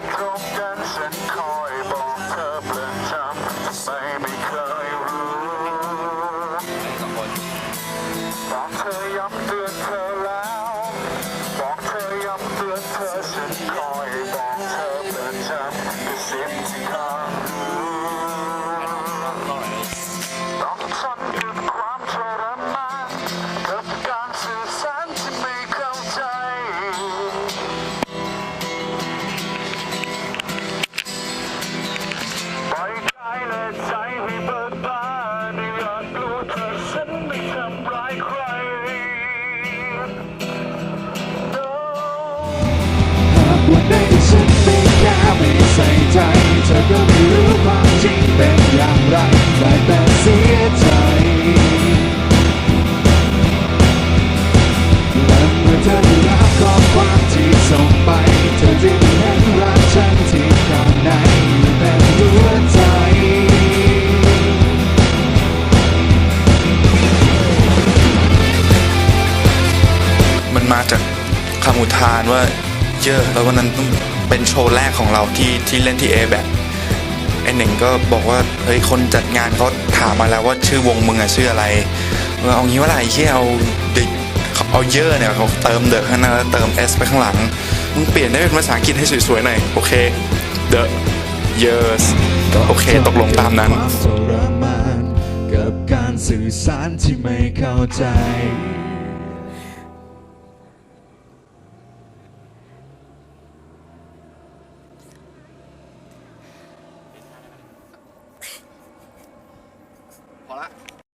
It's all ใส่ใจ เธอก็ไม่รู้ความจริงเป็นอย่างไรได้แต่เสียใจและเมื่อเธอได้รับข้อความที่ส่งไป เธอจึงเห็นรักฉันที่ข้างในแต่หัวใจมันมาจากคำอุทานว่า เยอะแล้ววันนั้นต้องเป็นโชว์แรกของเราที่ที่เล่นที่เอแบบไอหนึ่งก็บอกว่าเฮ้ยคนจัดงานเขาถามมาแล้วว่าชื่อวงมึงอะชื่ออะไรเออเอางี้ว่าไรที่เอาดิเอาเยอะเนี่ยเขาเติมเดอะข้างหน้าแล้วเติม S ไปข้างหลังมึงเปลี่ยนได้เป็นภาษาอังกฤษให้สวยๆหน่อยโอเค The years โอเคตกลงตามนั้นความทรมานกับการสื่อสารที่ไม่เข้าใจ 好了。